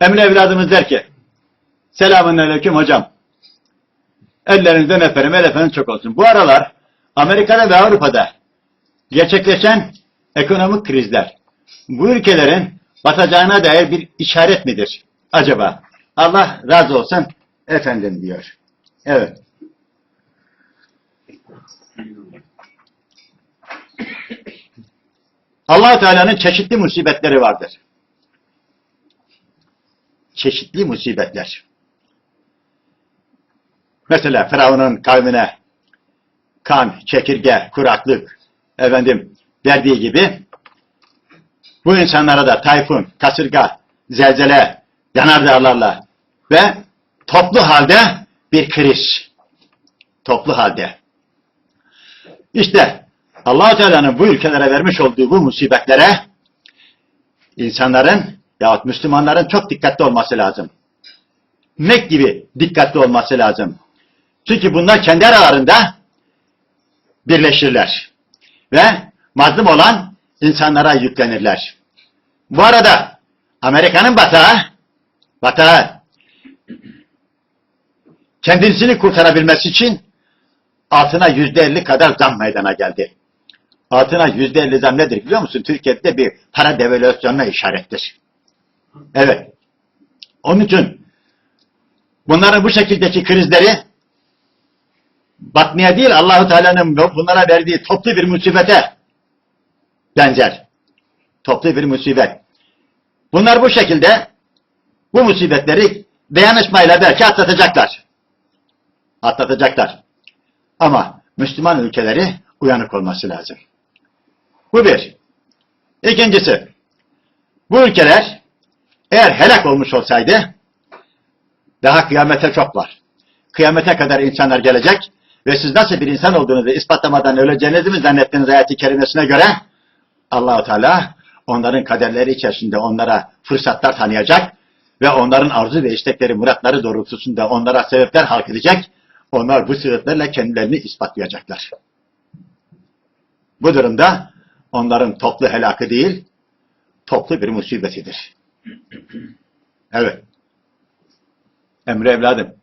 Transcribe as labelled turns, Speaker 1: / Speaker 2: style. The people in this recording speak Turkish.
Speaker 1: Emre evladımız der ki, selamun aleyküm hocam. Ellerinizden öperim, el efendim çok olsun. Bu aralar Amerika'da ve Avrupa'da gerçekleşen ekonomik krizler, bu ülkelerin batacağına dair bir işaret midir acaba? Allah razı olsun efendim diyor. Evet. allah Teala'nın çeşitli musibetleri vardır. Çeşitli musibetler. Mesela Firavun'un kavmine kan, çekirge, kuraklık efendim verdiği gibi bu insanlara da tayfun, kasırga, zelzele, yanardağlarla ve toplu halde bir kriz. Toplu halde. İşte allah Teala'nın bu ülkelere vermiş olduğu bu musibetlere insanların yahut Müslümanların çok dikkatli olması lazım. Ne gibi dikkatli olması lazım? Çünkü bunlar kendi aralarında birleşirler. Ve mazlum olan insanlara yüklenirler. Bu arada Amerika'nın batağı, batağı kendisini kurtarabilmesi için altına yüzde elli kadar zam meydana geldi. Altına yüzde elli zam nedir biliyor musun? Türkiye'de bir para devalüasyonuna işarettir. Evet. Onun için bunların bu şekildeki krizleri batmaya değil Allahu Teala'nın bunlara verdiği toplu bir musibete benzer. Toplu bir musibet. Bunlar bu şekilde bu musibetleri dayanışmayla belki atlatacaklar. Atlatacaklar. Ama Müslüman ülkeleri uyanık olması lazım. Bu bir. İkincisi, bu ülkeler eğer helak olmuş olsaydı daha kıyamete çok var. Kıyamete kadar insanlar gelecek ve siz nasıl bir insan olduğunuzu ispatlamadan öleceğinizi mi zannettiniz ayet-i kerimesine göre Allahu Teala onların kaderleri içerisinde onlara fırsatlar tanıyacak ve onların arzu ve istekleri, muratları doğrultusunda onlara sebepler halk edecek. Onlar bu sebeplerle kendilerini ispatlayacaklar. Bu durumda onların toplu helakı değil, toplu bir musibetidir. Evet. Emre evladım,